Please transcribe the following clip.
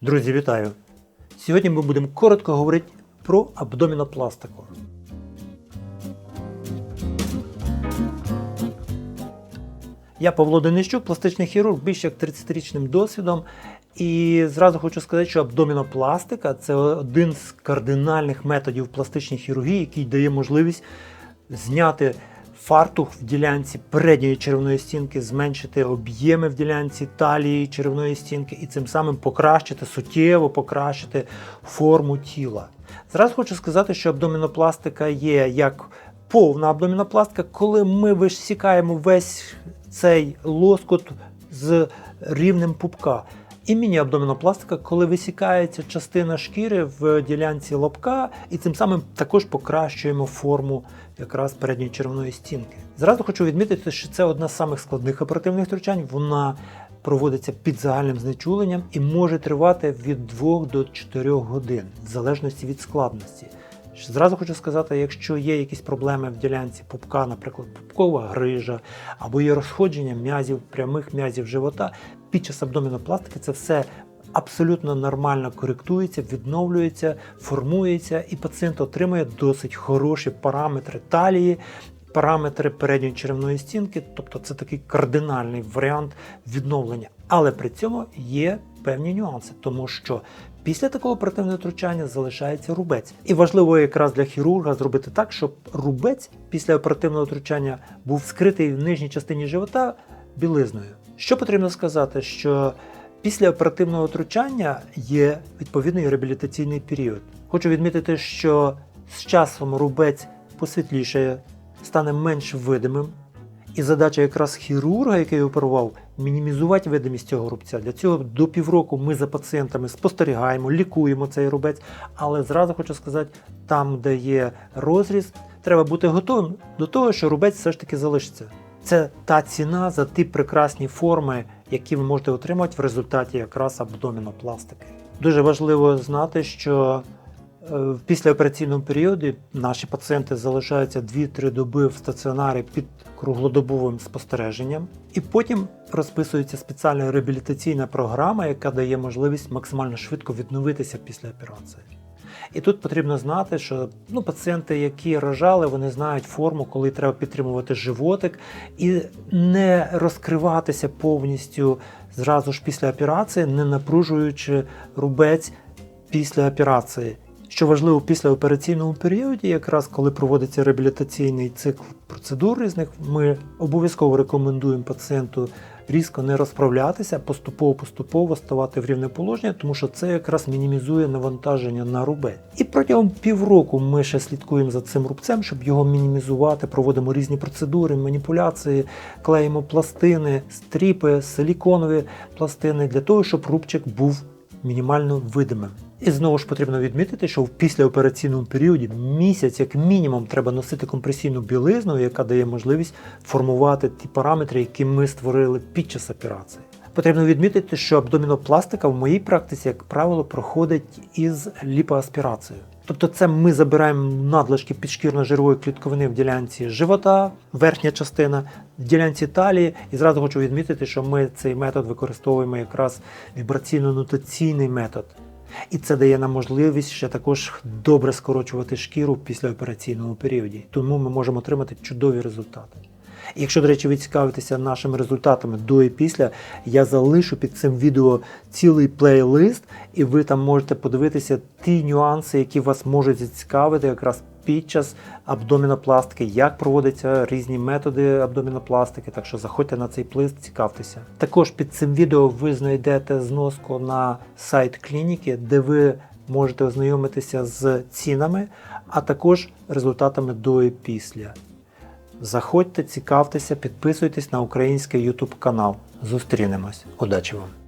Друзі, вітаю! Сьогодні ми будемо коротко говорити про абдомінопластику. Я Павло Денищук, пластичний хірург, більш як 30-річним досвідом. І зразу хочу сказати, що абдомінопластика це один з кардинальних методів пластичної хірургії, який дає можливість зняти фартух в ділянці передньої черевної стінки, зменшити об'єми в ділянці талії черевної стінки і цим самим покращити, суттєво покращити форму тіла. Зразу хочу сказати, що абдомінопластика є як повна абдомінопластика, коли ми висікаємо весь цей лоскут з рівнем пупка. І міні-абдомінопластика, коли висікається частина шкіри в ділянці лобка, і цим самим також покращуємо форму якраз передньої червоної стінки. Зразу хочу відмітити, що це одна з самих складних оперативних втручань. Вона проводиться під загальним знечуленням і може тривати від 2 до 4 годин, в залежності від складності. Зразу хочу сказати, якщо є якісь проблеми в ділянці пупка, наприклад, пупкова грижа, або є розходження м'язів, прямих м'язів живота, під час абдомінопластики це все абсолютно нормально коректується, відновлюється, формується, і пацієнт отримує досить хороші параметри талії, параметри передньої черевної стінки, тобто це такий кардинальний варіант відновлення. Але при цьому є певні нюанси, тому що після такого оперативного втручання залишається рубець. І важливо якраз для хірурга зробити так, щоб рубець після оперативного втручання був скритий в нижній частині живота білизною. Що потрібно сказати, що після оперативного втручання є відповідний реабілітаційний період. Хочу відмітити, що з часом рубець посвітлішає, стане менш видимим. І задача якраз хірурга, який оперував, мінімізувати видимість цього рубця. Для цього до півроку ми за пацієнтами спостерігаємо, лікуємо цей рубець. Але зразу хочу сказати, там, де є розріз, треба бути готовим до того, що рубець все ж таки залишиться. Це та ціна за ті прекрасні форми, які ви можете отримати в результаті якраз абдомінопластики. Дуже важливо знати, що е, в післяопераційному періоді наші пацієнти залишаються 2-3 доби в стаціонарі під круглодобовим спостереженням, і потім розписується спеціальна реабілітаційна програма, яка дає можливість максимально швидко відновитися після операції. І тут потрібно знати, що ну, пацієнти, які рожали, вони знають форму, коли треба підтримувати животик і не розкриватися повністю зразу ж після операції, не напружуючи рубець після операції. Що важливо після операційному періоді, якраз коли проводиться реабілітаційний цикл процедур різних, ми обов'язково рекомендуємо пацієнту різко не розправлятися, поступово-поступово ставати в рівне положення, тому що це якраз мінімізує навантаження на рубець. І протягом півроку ми ще слідкуємо за цим рубцем, щоб його мінімізувати. Проводимо різні процедури, маніпуляції, клеїмо пластини, стріпи, силіконові пластини для того, щоб рубчик був мінімально видимим. І знову ж потрібно відмітити, що в післяопераційному періоді місяць, як мінімум, треба носити компресійну білизну, яка дає можливість формувати ті параметри, які ми створили під час операції. Потрібно відмітити, що абдомінопластика в моїй практиці, як правило, проходить із ліпоаспірацією. Тобто це ми забираємо надлишки підшкірно-жирової клітковини в ділянці живота, верхня частина, в ділянці талії. І зразу хочу відмітити, що ми цей метод використовуємо якраз вібраційно-нутаційний метод. І це дає нам можливість ще також добре скорочувати шкіру в післяопераційному періоді. Тому ми можемо отримати чудові результати. І якщо, до речі, ви цікавитеся нашими результатами до і після, я залишу під цим відео цілий плейлист, і ви там можете подивитися ті нюанси, які вас можуть зацікавити якраз під час абдомінопластики, як проводяться різні методи абдомінопластики. Так що заходьте на цей плейлист, цікавтеся. Також під цим відео ви знайдете зноску на сайт клініки, де ви можете ознайомитися з цінами, а також результатами до і після. Заходьте, цікавтеся, підписуйтесь на український YouTube канал. Зустрінемось. Удачі вам!